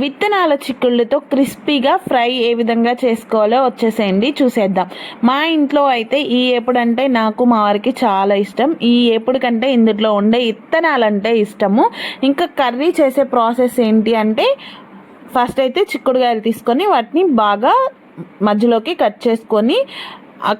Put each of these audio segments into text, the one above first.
విత్తనాల చిక్కుళ్ళతో క్రిస్పీగా ఫ్రై ఏ విధంగా చేసుకోవాలో వచ్చేసేయండి చూసేద్దాం. మా ఇంట్లో అయితే ఈ ఏపుడు అంటే నాకు మా వారికి చాలా ఇష్టం. ఈ ఏపుడు కంటే ఇందులో ఉండే విత్తనాలంటే ఇష్టము. ఇంకా కర్రీ చేసే ప్రాసెస్ ఏంటి అంటే ఫస్ట్ అయితే చిక్కుడుగాయలు తీసుకొని వాటిని బాగా మధ్యలోకి కట్ చేసుకొని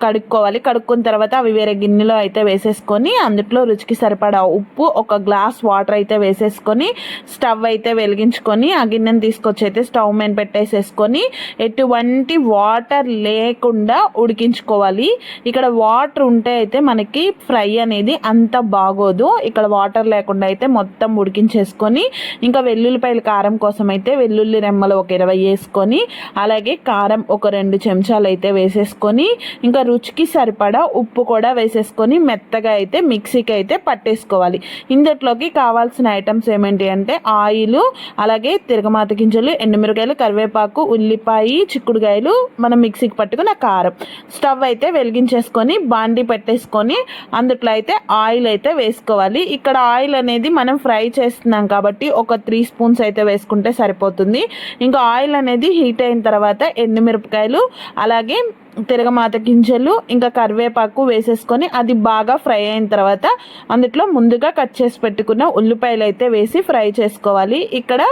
కడుక్కోవాలి. కడుక్కున్న తర్వాత అవి వేరే గిన్నెలో అయితే వేసేసుకొని అందులో రుచికి సరిపడా ఉప్పు ఒక గ్లాస్ వాటర్ అయితే వేసేసుకొని స్టవ్ అయితే వెలిగించుకొని ఆ గిన్నెను తీసుకొచ్చి అయితే స్టవ్ మీద పెట్టేసేసుకొని ఎటువంటి వాటర్ లేకుండా ఉడికించుకోవాలి. ఇక్కడ వాటర్ ఉంటే అయితే మనకి ఫ్రై అనేది అంత బాగోదు. ఇక్కడ వాటర్ లేకుండా అయితే మొత్తం ఉడికించేసుకొని ఇంకా వెల్లుల్లిపాయల కారం కోసం అయితే వెల్లుల్లి రెమ్మలు ఒక ఇరవై వేసుకొని అలాగే కారం ఒక రెండు చెంచాలు అయితే వేసేసుకొని ఇంకా రుచికి సరిపడా ఉప్పు కూడా వేసేసుకొని మెత్తగా అయితే మిక్సీకి అయితే పట్టేసుకోవాలి. ఇందులోకి కావాల్సిన ఐటమ్స్ ఏమేంటి అంటే ఆయిల్ అలాగే తిరగమాత గింజలు ఎండుమిరకాయలు కరివేపాకు ఉల్లిపాయ చిక్కుడుకాయలు మనం మిక్సీకి పట్టుకున్న కారం. స్టవ్ అయితే వెలిగించేసుకొని బాండి పెట్టేసుకొని అందుట్లో అయితే ఆయిల్ అయితే వేసుకోవాలి. ఇక్కడ ఆయిల్ అనేది మనం ఫ్రై చేస్తున్నాం కాబట్టి ఒక త్రీ స్పూన్స్ అయితే వేసుకుంటే సరిపోతుంది. ఇంకా ఆయిల్ అనేది హీట్ అయిన తర్వాత ఎండుమిరపకాయలు అలాగే తిరగమాత గింజలు ఇంకా కరివేపాకు వేసేసుకొని అది బాగా ఫ్రై అయిన తర్వాత అందులో ముందుగా కట్ చేసి పెట్టుకున్న ఉల్లిపాయలు అయితే వేసి ఫ్రై చేసుకోవాలి. ఇక్కడ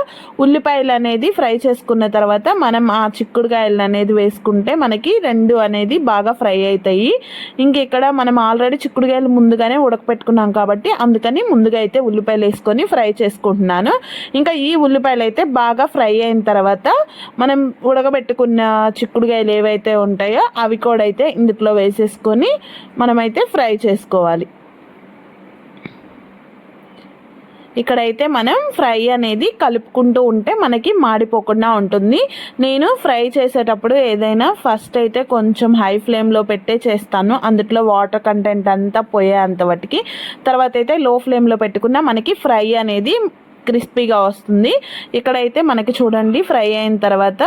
ఉల్లిపాయలు అనేది ఫ్రై చేసుకున్న తర్వాత మనం ఆ చిక్కుడుకాయలు అనేది వేసుకుంటే మనకి రెండు అనేది బాగా ఫ్రై అవుతాయి. ఇంక ఇక్కడ మనం ఆల్రెడీ చిక్కుడుకాయలు ముందుగానే ఉడకపెట్టుకున్నాం కాబట్టి అందుకని ముందుగా అయితే ఉల్లిపాయలు వేసుకొని ఫ్రై చేసుకుంటున్నాను. ఇంకా ఈ ఉల్లిపాయలు అయితే బాగా ఫ్రై అయిన తర్వాత మనం ఉడకబెట్టుకున్న చిక్కుడుకాయలు ఏవైతే ఉంటాయో అవి కూడా అయితే ఇందులో వేసేసుకొని మనమైతే ఫ్రై చేసుకోవాలి. ఇక్కడైతే మనం ఫ్రై అనేది కలుపుకుంటూ ఉంటే మనకి మాడిపోకుండా ఉంటుంది. నేను ఫ్రై చేసేటప్పుడు ఏదైనా ఫస్ట్ అయితే కొంచెం హై ఫ్లేమ్లో పెట్టే చేస్తాను. అందుట్లో వాటర్ కంటెంట్ అంతా పోయేంత వాటికి తర్వాత అయితే లో ఫ్లేమ్లో పెట్టుకున్న మనకి ఫ్రై అనేది క్రిస్పీగా వస్తుంది. ఇక్కడైతే మనకి చూడండి ఫ్రై అయిన తర్వాత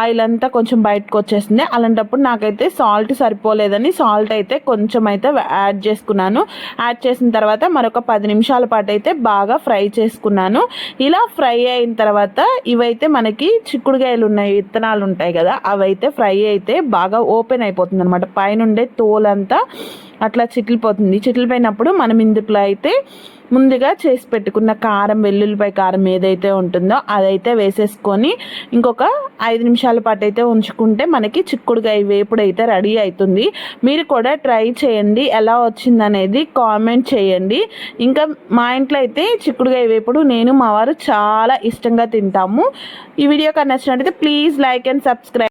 ఆయిల్ అంతా కొంచెం బయటకు వచ్చేసింది. అలాంటప్పుడు నాకైతే సాల్ట్ సరిపోలేదని సాల్ట్ అయితే కొంచెం అయితే యాడ్ చేసుకున్నాను. యాడ్ చేసిన తర్వాత మరొక పది నిమిషాల పాటు అయితే బాగా ఫ్రై చేసుకున్నాను. ఇలా ఫ్రై అయిన తర్వాత ఇవైతే మనకి చిక్కుడుగాయలు ఉన్నాయి విత్తనాలు ఉంటాయి కదా అవైతే ఫ్రై అయితే బాగా ఓపెన్ అయిపోతుంది అనమాట పైనుండే తోలంతా అట్లా చిట్లిపోతుంది. చిట్లిపోయినప్పుడు మనం ఇందుట్లో అయితే ముందుగా చేసి పెట్టుకున్న కారం వెల్లుల్లిపాయ కారం ఏదైతే ఉంటుందో అదైతే వేసేసుకొని ఇంకొక ఐదు నిమిషాల పాటు అయితే ఉంచుకుంటే మనకి చిక్కుడుకాయ వేపుడు అయితే రెడీ అవుతుంది. మీరు కూడా ట్రై చేయండి. ఎలా వచ్చిందనేది కామెంట్ చేయండి. ఇంకా మా ఇంట్లో అయితే చిక్కుడుకాయ వేపుడు నేను మా వారు చాలా ఇష్టంగా తింటాము. ఈ వీడియో కన్నా నచ్చినట్టయితే ప్లీజ్ లైక్ అండ్ సబ్స్క్రైబ్